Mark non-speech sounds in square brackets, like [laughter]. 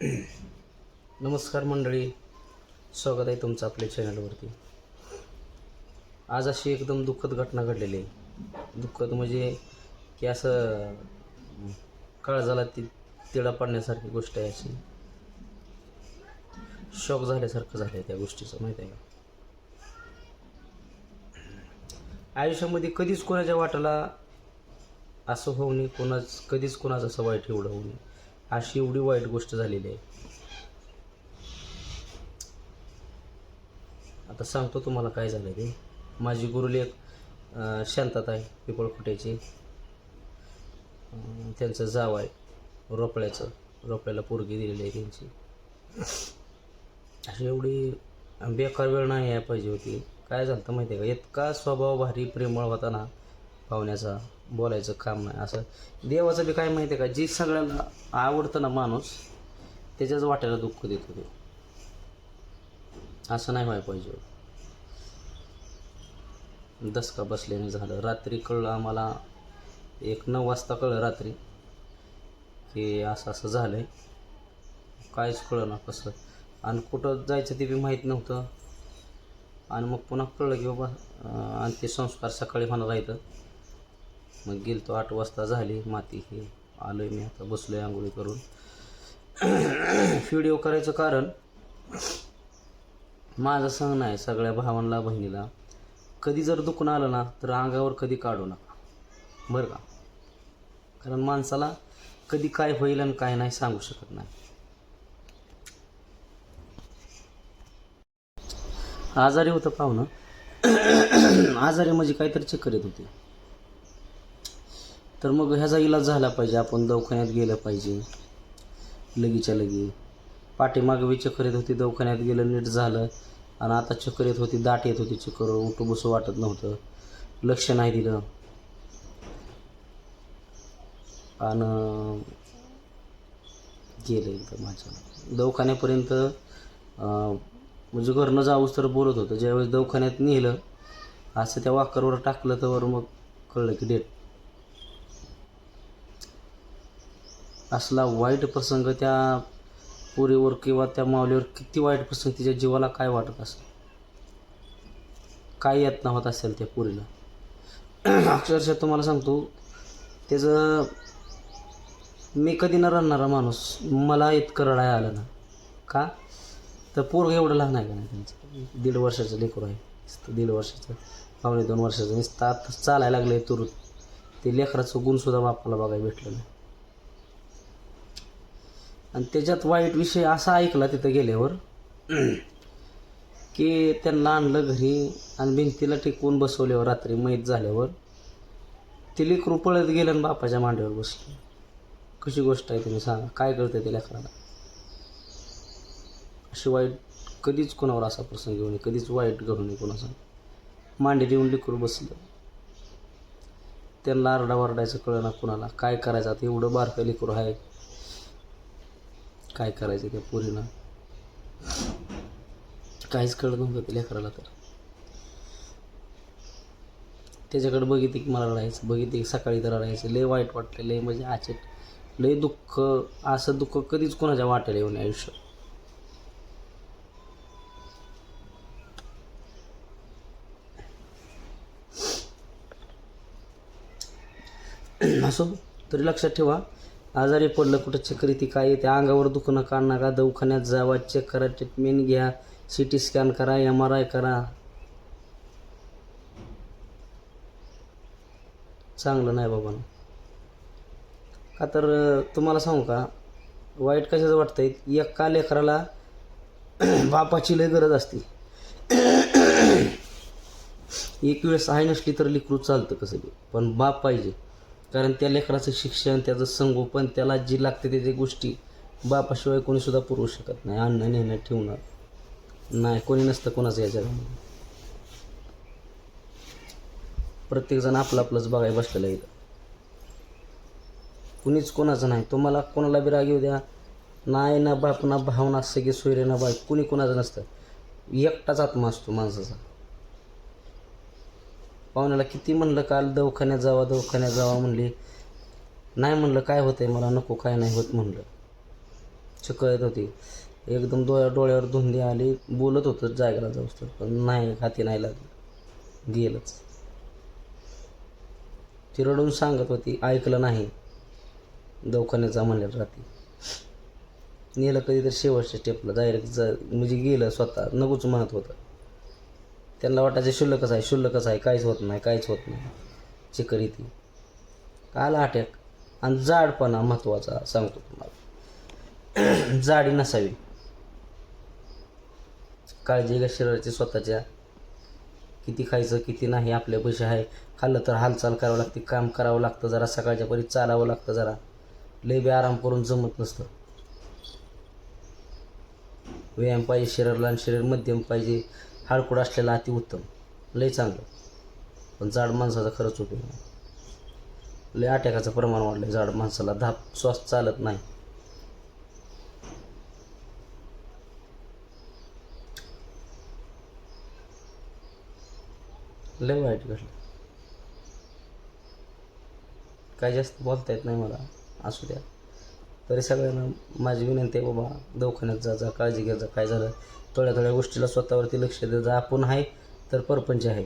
नमस्कार मंडळी. स्वागत आहे तुमचं आपल्या चॅनलवरती आज अशी एकदम दुःखद घटना घडलेली आहे. दुःखद म्हणजे की असं काळजाला ती तिळा पाडण्यासारखी गोष्ट आहे अशी. शॉक झाल्यासारखं झालं आहे त्या गोष्टीचं माहीत आहे का? आयुष्यामध्ये कधीच कोणाच्या वाटाला असं होऊ नये कोणाच कधीच कोणाचं असं वाईट एवढं होऊ नये. अशी एवढी वाईट गोष्ट झालेली आहे. आता सांगतो तुम्हाला काय झालं ते. माझी गुरुली एक शांतता शांतात आहे पिपळखुट्याची त्यांचं जाव आहे रोपळ्याचं. रोपळ्याला पोरगी दिलेली आहे त्यांची. अशी एवढी बेकार वेळ नाही यायला पाहिजे होती. काय झालं तर माहिती आहे का? इतका स्वभाव भारी प्रेमळ होता ना पाहुण्याचा. बोलायचं काम नाही. असं देवाचं बी काय माहिती आहे का? जी सगळ्याला आवडतं ना माणूस त्याच्याच वाट्याला दुःख देत होते असं नाही व्हायला पाहिजे. दसका बसल्याने झालं. रात्री कळलं आम्हाला एक नऊ वाजता कळलं रात्री की असं असं झालं आहे कायच कळलं ना कसं. आणि कुठं जायचं ते बी माहीत नव्हतं. आणि मग पुन्हा कळलं की बाबा आणि ते संस्कार सकाळी होणार आहेत मग गेलो आठ वाजता झाली माती हे आलो आहे मी आता बसलो आहे आंघोळी करून. व्हिडिओ करायचं कारण माझं सांगणं आहे सगळ्या भावांना बहिणीला कधी जर दुखून आलं ना तर अंगावर कधी काढू नका. बरं का? कारण माणसाला कधी काय होईल आणि काय नाही सांगू शकत नाही. आजारी होतं पाहुणं. आजारी म्हणजे काहीतरी चक्कर येत होती. तर मग ह्याचा इलाज झाला पाहिजे आपण दवाखान्यात गेलं पाहिजे. लगीच्या लगी पाठीमागे बी चक्कर येत होती दवाखान्यात गेलं नीट झालं. आणि आता चक्कर येत होती दाट येत होती चक्कर उठू बसू वाटत नव्हतं. लक्ष नाही दिलं. आणि गेलं एकदम माझ्या. दवाखान्यापर्यंत म्हणजे घरनं जाऊस तर बोलत होतं. ज्यावेळेस दवाखान्यात नेलं असं त्या वाकरवर टाकलं तर मग कळलं की डेट असला वाईट प्रसंग त्या पुरीवर किंवा त्या माऊलीवर किती वाईट प्रसंग तिच्या जीवाला काय वाटत असेल? काय यातना होत असेल त्या पुरीला? अक्षरशः तुम्हाला सांगतो त्याचं मी कधी न रडणारा माणूस मला इतकं रडाय आलं ना. का? तर पोरग एवढं लहान आहे का नाही त्यांचं? दीड वर्षाचं लेकरू आहे. दीड वर्षाचं पावणे दोन वर्षाचं. नुसतं आता चालायला लागलं आहे तुरुत ते लेकराचं गुणसुद्धा बापाला बघायला भेटलं नाही. आणि त्याच्यात वाईट विषय असा ऐकला तिथं गेल्यावर की त्यांना आणलं घरी आणि भिंतीला टिकवून बसवल्यावर रात्री मैत झाल्यावर ते कृपळत पळत गेलं आणि बापाच्या मांडीवर बसली. कशी गोष्ट आहे तुम्ही सांगा काय कळतं त्या लेकराला? अशी वाईट कधीच कोणावर असा प्रसंग घेऊ नये कधीच वाईट घडू नये कोणाचा. मांडी देऊन लेकरू बसलं. त्यांना आरडा वरडायचं कळलं ना कुणाला काय करायचं आता एवढं बारकं लेकरू आहे. काय करायचं त्या पोरीनं? काहीच कळत नव्हतं त्या लेकराला तर. त्याच्याकडे बघितले की मला रडायचं बघितले की सकाळी तर रडायचं. लय वाईट वाटलं लय म्हणजे आचेट लय दुःख असं दुःख कधीच कोणाच्या वाटेल येऊ नये आयुष्यात. असो तरी लक्षात ठेवा आजारी पडलं कुठं चक्री ती काय येते अंगावर दुखणं काढ नका दवाखान्यात जावा चेक करा ट्रीटमेंट घ्या सी टी स्कॅन करा एम आर आय करा. चांगलं नाही बाबा. का तर तुम्हाला सांगू का वाईट कशाचं वाटतंय? एका लेकराला [clears throat] बापाची लय गरज असते. [clears throat] एक वेळेस आहे नसली तर लिकरू चालतं कसं बी पण बाप पाहिजे. कारण त्या लेकराचं शिक्षण त्याचं संगोपन त्याला जी लागते त्याच्या गोष्टी बापाशिवाय कोणीसुद्धा पुरवू शकत नाही. अन्न नेणं ठेवणं. नाही कोणी नसतं कोणाचं या प्रत्येकजण आपलं आपलंच बघायला बसलेलं आहे इथं. कुणीच कोणाचं नाही. तुम्हाला कोणाला बी राग येऊ द्या. नाही ना बाप ना भाव ना सगळे सोयरे ना बाई. कुणी कोणाचं नसतं. एकटाच आत्मा असतो माणसाचा. पाहुण्याला किती म्हणलं काल दवाखान्यात जावा दवाखान्यात जावा म्हणली. नाही म्हणलं काय होतंय मला नको काय नाही होत म्हणलं. चक्कर येत होती. एकदम डोळ्या डोळ्यावर धुंदी आली. बोलत होतं जायला जाऊस तर. पण नाही हाती नाही लागलं. गेलंच. ती रडून सांगत होती ऐकलं नाही. दवाखान्याचा जा म्हणलं रात्री. नेलं कधी तर शेवटच्या स्टेपला डायरेक्ट जा म्हणजे गेलं स्वतः. नकोच म्हणत होतं. त्यांना वाटायचं शुल्लकच आहे? शुल्लकच आहे? काहीच होत नाही काहीच होत नाही. चिकरी येते. आला अटॅक आणि जाडपणा महत्त्वाचा सांगतो तुम्हाला. [clears throat] जाडी नसावी. काळजी घ्या शरीराची स्वतःच्या किती खायचं किती नाही आपल्या पैसे आहे. खाल्लं तर हालचाल करावं लागते काम करावं लागतं जरा सकाळच्या परी चालावं लागतं जरा. लय बी आराम करून जमत नसतं. व्यायाम पाहिजे शरीराला आणि शरीर मध्यम पाहिजे. हाडकुड असलेला अति उत्तम. लय चांगलं. पण जाड माणसाचा खरंच उपयोग नाही लय अटॅकाचं प्रमाण वाढलं जाड माणसाला धाप श्वास चालत नाही. लय वाईट घडलं. काय जास्त बोलता येत नाही मला. असू द्या. तरी सगळ्यांना माझी विनंती आहे बाबा दवाखान्यात जा जा काळजी घ्या जा काय झालं थोड्या थोड्या गोष्टीला स्वतःवरती लक्ष द्या जा आपण आहे तर परपंच आहे.